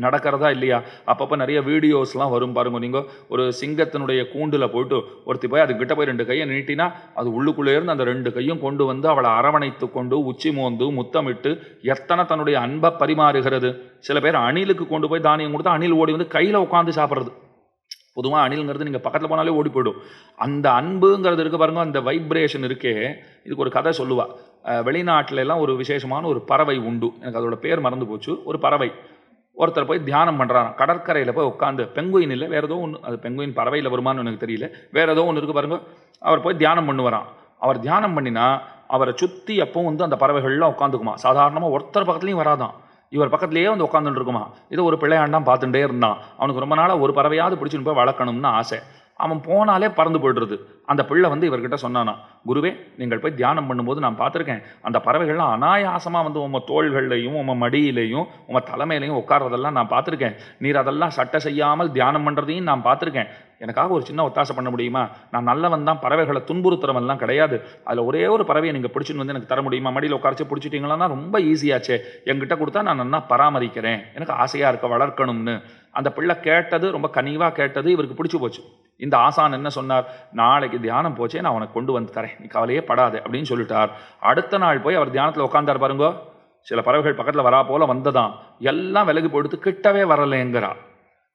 S1: நடக்கிறதா இல்லையா? அப்பப்போ நிறைய வீடியோஸ்லாம் வரும் பாருங்க. நீங்கள் ஒரு சிங்கத்தினுடைய கூண்டில் போயிட்டு ஒருத்தி போய் அதுக்கிட்ட போய் ரெண்டு கையை நீட்டினா அது உள்ளுக்குள்ளே இருந்து அந்த ரெண்டு கையும் கொண்டு வந்து அவளை அரவணைத்து கொண்டு உச்சி மோந்து முத்தமிட்டு எத்தனை தன்னுடைய அன்பை பரிமாறுகிறது. சில பேர் அணிலுக்கு கொண்டு போய் தானியம் கொடுத்தா அணில் ஓடி வந்து கையில் உட்காந்து சாப்பிட்றது. பொதுவாக அணிலுங்கிறது நீங்கள் பக்கத்தில் போனாலே ஓடி போயிடும். அந்த அன்புங்கிறது இருக்குது பாருங்க அந்த வைப்ரேஷன் இருக்கே. இதுக்கு ஒரு கதை சொல்லுவா. அஹ் எல்லாம் ஒரு விசேஷமான ஒரு பறவை உண்டு. எனக்கு அதோட பேர் மறந்து போச்சு. ஒரு பறவை. ஒருத்தர் போய் தியானம் பண்ணுறாராம் கடற்கரையில் போய் உட்காந்து பெங்குயின் இல்லை வேறு ஏதோ ஒன்று அது பெங்குயின் பறவையில் வருமானு எனக்கு தெரியல. வேறு ஏதோ ஒன்று இருக்குது பாருங்க. அவர் போய் தியானம் பண்ணுவாராம். அவர் தியானம் பண்ணினா அவரை சுற்றி எப்பவும் வந்து அந்த பறவைகள்லாம் உட்காந்துக்குமா சாதாரணமாக ஒருத்தர் பக்கத்துலேயும் வராதான் இவர் பக்கத்துலேயே வந்து உட்காந்துட்டு இருக்குமா இதை ஒரு பிள்ளையாண்டாம் பார்த்துட்டே இருந்தான். அவனுக்கு ரொம்ப நாளாக ஒரு பறவையாவது பிடிச்சின்னு போய் வளர்க்கணும்னு ஆசை. அவன் போனாலே பறந்து போயிடுறது. அந்த பிள்ளை வந்து இவர்கிட்ட சொன்னானா குருவே நீங்கள் போய் தியானம் பண்ணும்போது நான் பார்த்துருக்கேன். அந்த பறவைகள்லாம் அனாயாசமாக வந்து உங்கள் தோள்கள்லையும் உங்கள் மடியிலையும் உங்கள் தலைமையிலையும் உட்கார்றதெல்லாம் நான் பார்த்துருக்கேன். நீர் அதெல்லாம் சட்டை செய்யாமல் தியானம் பண்ணுறதையும் நான் பார்த்துருக்கேன். எனக்காக ஒரு சின்ன ஒத்தாசை பண்ண முடியுமா? நான் நல்லவன் தான் பறவைகளை துன்புறுத்துறவன்லாம் கிடையாது. அதில் ஒரே ஒரு பறவையை நீங்கள் பிடிச்சின்னு வந்து எனக்கு தர முடியுமா? மடியில் உட்காரச்சு பிடிச்சிட்டிங்களான்னா ரொம்ப ஈஸியாச்சே என்கிட்ட கொடுத்தா நான் நல்லா பராமரிக்கிறேன். எனக்கு ஆசையாக இருக்க வளர்க்கணும்னு. அந்த பிள்ளை கேட்டது ரொம்ப கனிவாக கேட்டது இவருக்கு பிடிச்சி போச்சு. இந்த ஆசான் என்ன சொன்னார்? நாளைக்கு தியானம் போச்சே நான் உனக்கு கொண்டு வந்து தரேன். நீ கவலையே படாது அப்படின்னு சொல்லிட்டார். அடுத்த நாள் போய் அவர் தியானத்தில் உட்காந்தார் பாருங்கோ. சில பறவைகள் பக்கத்தில் வரா போல வந்ததாம். எல்லாம் விலகு போடுத்து கிட்டவே வரலைங்கிறா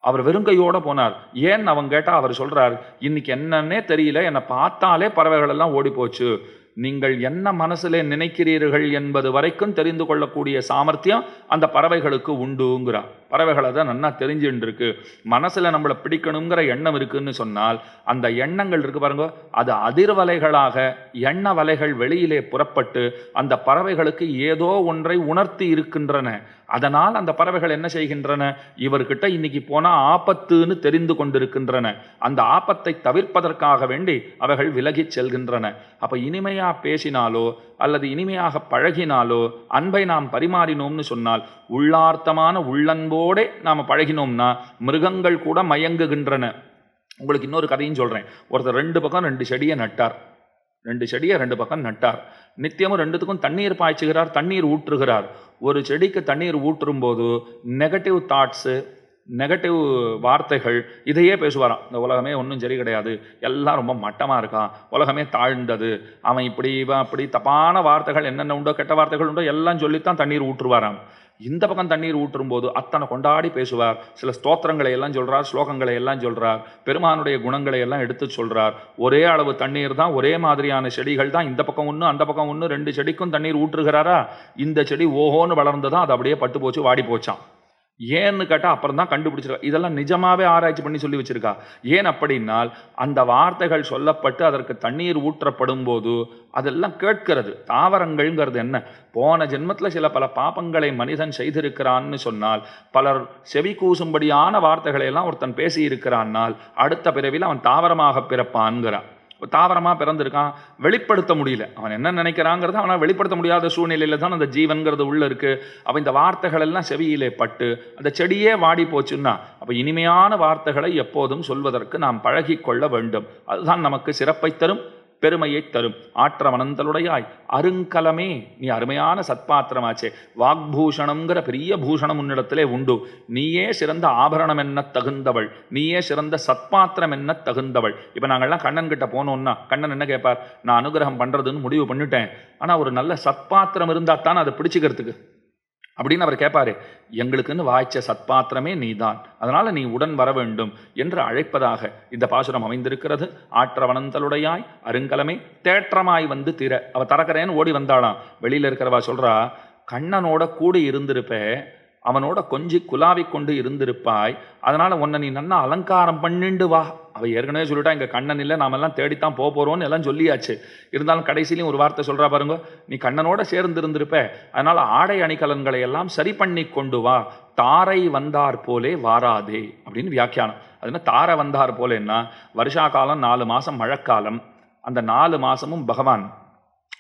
S1: அவர் வெறுங்கையோட போனார். ஏன் அவங்க கேட்டால் அவர் சொல்கிறார் இன்னைக்கு என்னன்னே தெரியல என்னை பார்த்தாலே பறவைகள் எல்லாம் ஓடி போச்சு நீங்கள் என்ன மனசில் நினைக்கிறீர்கள் என்பது வரைக்கும் தெரிந்து கொள்ளக்கூடிய சாமர்த்தியம் அந்த பறவைகளுக்கு உண்டுங்கிறார். பறவைகளை தான் நல்லா தெரிஞ்சுட்டு இருக்கு மனசுல நம்மளை பிடிக்கணுங்கிற எண்ணம் இருக்குன்னு சொன்னால் அந்த எண்ணங்கள் இருக்கு பாருங்க அது அதிர்வலைகளாக எண்ண வலைகள் வெளியிலே புறப்பட்டு அந்த பறவைகளுக்கு ஏதோ ஒன்றை உணர்த்தி இருக்கின்றன. அதனால் அந்த பறவைகள் என்ன செய்கின்றன? இவர்கிட்ட இன்னைக்கு போனால் ஆபத்துன்னு தெரிந்து கொண்டிருக்கின்றன. அந்த ஆபத்தை தவிர்ப்பதற்காக வேண்டி அவைகள் விலகிச் செல்கின்றன. அப்போ இனிமையாக பேசினாலோ அல்லது இனிமையாக பழகினாலோ அன்பை நாம் பரிமாறினோம்னு சொன்னால் உள்ளார்த்தமான உள்ளன்போடே நாம் பழகினோம்னா மிருகங்கள் கூட மயங்குகின்றன. உங்களுக்கு இன்னொரு கதையும் சொல்கிறேன் ஒருத்தர் ரெண்டு பக்கம் ரெண்டு செடியை நட்டார். ரெண்டு செடியை ரெண்டு பக்கம் நட்டார். நித்தியமும் ரெண்டுத்துக்கும் தண்ணீர் பாய்ச்சுகிறார் தண்ணீர் ஊற்றுகிறார். ஒரு செடிக்கு தண்ணீர் ஊற்றும் போது நெகட்டிவ் தாட்ஸு நெகட்டிவ் வார்த்தைகள் இதையே பேசுவாராம். இந்த உலகமே ஒன்றும் சரி கிடையாது. எல்லாம் ரொம்ப மட்டமாக இருக்கான். உலகமே தாழ்ந்தது. அவன் இப்படி இவன் அப்படி தப்பான வார்த்தைகள் என்னென்ன உண்டோ கெட்ட வார்த்தைகள் உண்டோ எல்லாம் சொல்லித்தான் தண்ணீர் ஊற்றுவாராம். இந்த பக்கம் தண்ணீர் ஊற்றும் போது அத்தனை கொண்டாடி பேசுவார். சில ஸ்தோத்திரங்களை எல்லாம் சொல்கிறார் ஸ்லோகங்களை எல்லாம் சொல்கிறார் பெருமானுடைய குணங்களை எல்லாம் எடுத்து சொல்கிறார் ஒரே அளவு தண்ணீர் தான் ஒரே மாதிரியான செடிகள் தான். இந்த பக்கம் ஒன்று அந்த பக்கம் ஒன்று ரெண்டு செடிக்கும் தண்ணீர் ஊற்றுகிறாரா? இந்த செடி ஓஹோன்னு தான் அது அப்படியே பட்டு போச்சு வாடி போச்சான் ஏன்னு கேட்டால் அப்புறம் தான் கண்டுபிடிச்சிருக்கா இதெல்லாம் நிஜமாவே ஆராய்ச்சி பண்ணி சொல்லி வச்சிருக்கா. ஏன் அப்படின்னால் அந்த வார்த்தைகள் சொல்லப்பட்டு அதற்கு தண்ணீர் ஊற்றப்படும் போது அதெல்லாம் கேட்கிறது. தாவரங்கள்ங்கிறது என்ன? போன ஜென்மத்தில் சில பல பாப்பங்களை மனிதன் செய்திருக்கிறான்னு சொன்னால் பலர் செவி கூசும்படியான வார்த்தைகளையெல்லாம் ஒருத்தன் பேசி இருக்கிறான்னால் அடுத்த பிறவியில் அவன் தாவரமாக பிறப்பான்கிறான். தாவரமாக பிறந்திருக்கான் வெளிப்படுத்த முடியல. அவன் என்ன நினைக்கிறாங்கிறத அவனால் வெளிப்படுத்த முடியாத சூழ்நிலையில் தான் அந்த ஜீவன்கிறது உள்ள இருக்குது அப்போ இந்த வார்த்தைகள் எல்லாம் செவியிலே பட்டு அந்த செடியே வாடி போச்சுன்னா அப்போ இனிமையான வார்த்தைகளை எப்போதும் சொல்வதற்கு நாம் பழகிக்கொள்ள வேண்டும். அதுதான் நமக்கு சிறப்பை தரும். பெருமையை தரும். ஆற்றவனந்தலுடையாய் அருங்கலமே நீ அருமையான சத்பாத்திரமாச்சே. வாக்பூஷணம்ங்கிற பெரிய பூஷணம் உன்னிடத்திலே உண்டு. நீயே சிறந்த ஆபரணம் என்ன தகுந்தவள். நீயே சிறந்த சத்பாத்திரம் என்ன தகுந்தவள். இப்போ நாங்கள்லாம் கண்ணன் கிட்ட போனோம்னா கண்ணன் என்ன கேட்பார் நான் அனுகிரகம் பண்ணுறதுன்னு முடிவு பண்ணிட்டேன். ஆனால் ஒரு நல்ல சத்பாத்திரம் இருந்தால் தான் அதை பிடிச்சிக்கிறதுக்கு? அப்படின்னு அவர் கேட்பாரு எங்களுக்குன்னு வாய்ச்ச சத்பாத்திரமே நீதான். அதனால நீ உடன் வர வேண்டும் என்று அழைப்பதாக இந்த பாசுரம் அமைந்திருக்கிறது. ஆற்றவனந்தலுடையாய் அருங்கலமே தேற்றமாய் வந்து திற அவ தரக்கரேன்னு ஓடி வந்தாளாம். வெளியில் இருக்கிறவா சொல்றா கண்ணனோட கூடி இருந்திருப்ப அவனோட கொஞ்சி குலாவி கொண்டு இருந்திருப்பாய். அதனால உன்னை நீ நன்னா அலங்காரம் பண்ணிண்டு வா அவ ஏற்கனவே சொல்லிட்டா எங்கள் கண்ணன் இல்லை நாமெல்லாம் தேடித்தான் போக போகிறோம்னு எல்லாம் சொல்லியாச்சு. இருந்தாலும் கடைசியிலையும் ஒரு வார்த்தை சொல்கிறா பாருங்க நீ கண்ணனோட சேர்ந்து இருந்திருப்ப அதனால் ஆடை அணிகலன்களை எல்லாம் சரி பண்ணி கொண்டு வா. தாரை வந்தார் போலே வாராதே அப்படின்னு வியாக்கியானம். அது தாரை வந்தார் போலேன்னா வருஷா காலம் நாலு மாதம் மழைக்காலம். அந்த நாலு மாதமும் பகவான்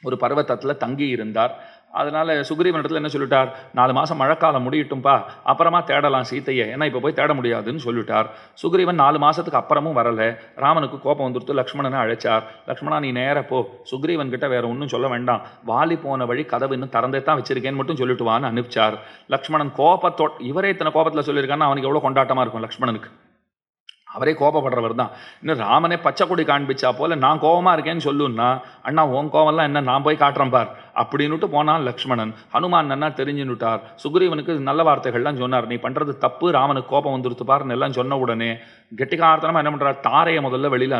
S1: ஒரு பர்வத்தத்தில் தங்கி இருந்தார் அதனால் சுக்ரீவன் இடத்துல என்ன சொல்லிட்டார்? நாலு மாதம் மழைக்காலம் முடியட்டும்பா அப்புறமா தேடலாம் சீத்தையை. ஏன்னா இப்போ போய் தேட முடியாதுன்னு சொல்லிட்டார். சுக்ரீவன் நாலு மாதத்துக்கு அப்புறமும் வரலை. ராமனுக்கு கோபம் வந்துடுத்து லக்ஷ்மணனை அழைச்சார். லக்ஷ்மணா நீ நேராக போ. சுக்ரீவன் கிட்ட வேற ஒன்றும் சொல்ல வேண்டாம். வாலி போன வழி கதவு இன்னும் திறந்தே தான் வச்சிருக்கேன்னு மட்டும் சொல்லிட்டு வான்னு அனுப்பிச்சார். லக்ஷ்மணன் கோபத்தோ இவரே இத்தனை கோபத்தில் சொல்லியிருக்கான்னு அவனுக்கு எவ்வளோ கொண்டாட்டமாக இருக்கும் லக்ஷ்மணனுக்கு? அவரே கோபப்படுறவர் தான். இன்னும் ராமனே பச்சை கொடி காண்பிச்சா போல நான் கோபமாக இருக்கேன்னு சொல்லுன்னா அண்ணா உன் கோவம்லாம் என்ன? நான் போய் காட்டுறேன் பார். அப்படின்னுட்டு போனான் லக்ஷ்மணன். ஹனுமான் நன்னா தெரிஞ்சுன்னுட்டார். சுக்ரீவனுக்கு நல்ல வார்த்தைகள்லாம் சொன்னார். நீ பண்ணுறது தப்பு. ராமனுக்கு கோபம் வந்துருத்து பாருன்னு எல்லாம் சொன்ன உடனே கெட்டிகார்த்தனமா என்ன பண்றார்? தாரையை முதல்ல வெளியில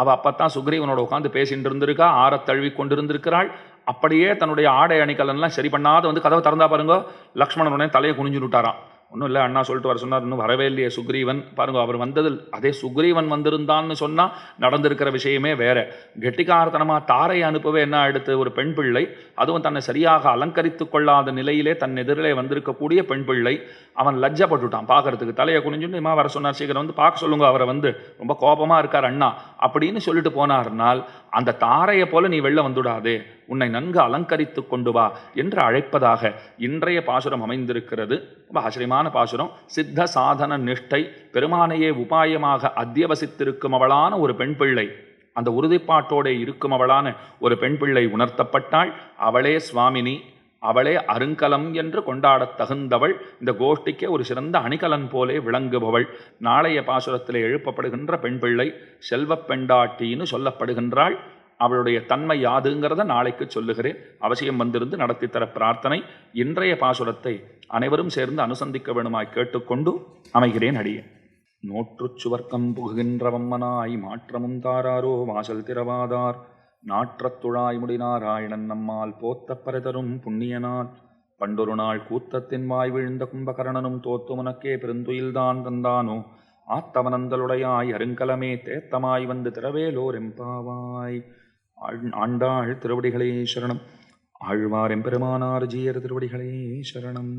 S1: அவள் அப்போ தான் சுக்ரீவனோட உட்காந்து பேசிகிட்டு இருந்திருக்கா ஆற தழுவி கொண்டிருந்திருக்கிறாள். அப்படியே தன்னுடைய ஆடை அணிக்கலன்லாம் சரி பண்ணாத வந்து கதவை திறந்தா பாருங்க. லக்ஷ்மணனுடைய தலையை குனிஞ்சு விட்டாராம் ஒன்றும் இல்லை அண்ணா சொல்லிட்டு வர சொன்னார் இன்னும் வரவே இல்லையே சுக்ரீவன். பாருங்க அவர் வந்ததில் அதே சுக்ரீவன் வந்திருந்தான்னு சொன்னால் நடந்திருக்கிற விஷயமே வேற. கெட்டிக்காரத்தனமாக தாரை அனுப்பவே என்ன அடுத்து ஒரு பெண் பிள்ளை அதுவும் தன்னை சரியாக அலங்கரித்து கொள்ளாத நிலையிலே தன் எதிரிலே வந்திருக்கக்கூடிய பெண் பிள்ளை அவன் லஜ்ஜப்பட்டுட்டான் பார்க்கறதுக்கு தலையை குனிஞ்சுன்னு இம்மா வர சொன்னார் சீக்கிரம் வந்து பார்க்க சொல்லுங்க அவரை வந்து. ரொம்ப கோபமாக இருக்கார் அண்ணா. அப்படின்னு சொல்லிட்டு போனார்னால் அந்த தாரையை போல நீ வெளில வந்துடாதே. உன்னை நன்கு அலங்கரித்து கொண்டு வா என்று அழைப்பதாக இன்றைய பாசுரம் அமைந்திருக்கிறது. ரொம்ப ஆச்சரியமான பாசுரம். சித்த சாதன நிஷ்டை பெருமானையே உபாயமாக அத்தியவசித்திருக்கும் அவளான ஒரு பெண் பிள்ளை. அந்த உறுதிப்பாட்டோட இருக்கும் அவளான ஒரு பெண் பிள்ளை உணர்த்தப்பட்டாள். அவளே சுவாமினி அவளே அருங்கலம் என்று கொண்டாடத் தகுந்தவள். இந்த கோஷ்டிக்கே ஒரு சிறந்த அணிகலன் போலே விளங்குபவள். நாளைய பாசுரத்தில் எழுப்பப்படுகின்ற பெண் பிள்ளை செல்வப் பெண்டாட்டின்னு சொல்லப்படுகின்றாள். அவளுடைய தன்மை யாதுங்கிறத நாளைக்கு சொல்லுகிறேன். அவசியம் வந்திருந்து நடத்தித்தர தர பிரார்த்தனை. இன்றைய பாசுரத்தை அனைவரும் சேர்ந்து அனுசந்திக்க வேணுமாய் கேட்டுக்கொண்டு அமைகிறேன் அடியேன் நோற்றுச் சுவர்க்கம் புகுகின்றவம்மனாய் மாற்றமும் தாராரோ வாசல் திறவாதார். நாற்றத் துழாய் முடிநாராயணன் நம்மால் போத்த பரதரும் புண்ணியனான் பண்டொரு நாள் கூத்தத்தின் வாய் விழுந்த கும்பகரணனும் தோத்து உனக்கே பெருந்துயில்தான் தந்தானோ. ஆத்தவனந்தலுடையாய் அருங்கலமே தேத்தமாய் வந்து திறவேலோர் எம்பாவாய் ஆண்டாள் திருவடிகளே சரணம். ஆழ்வார் எம்பெருமானார் ஜீயர் திருவடிகளே சரணம்.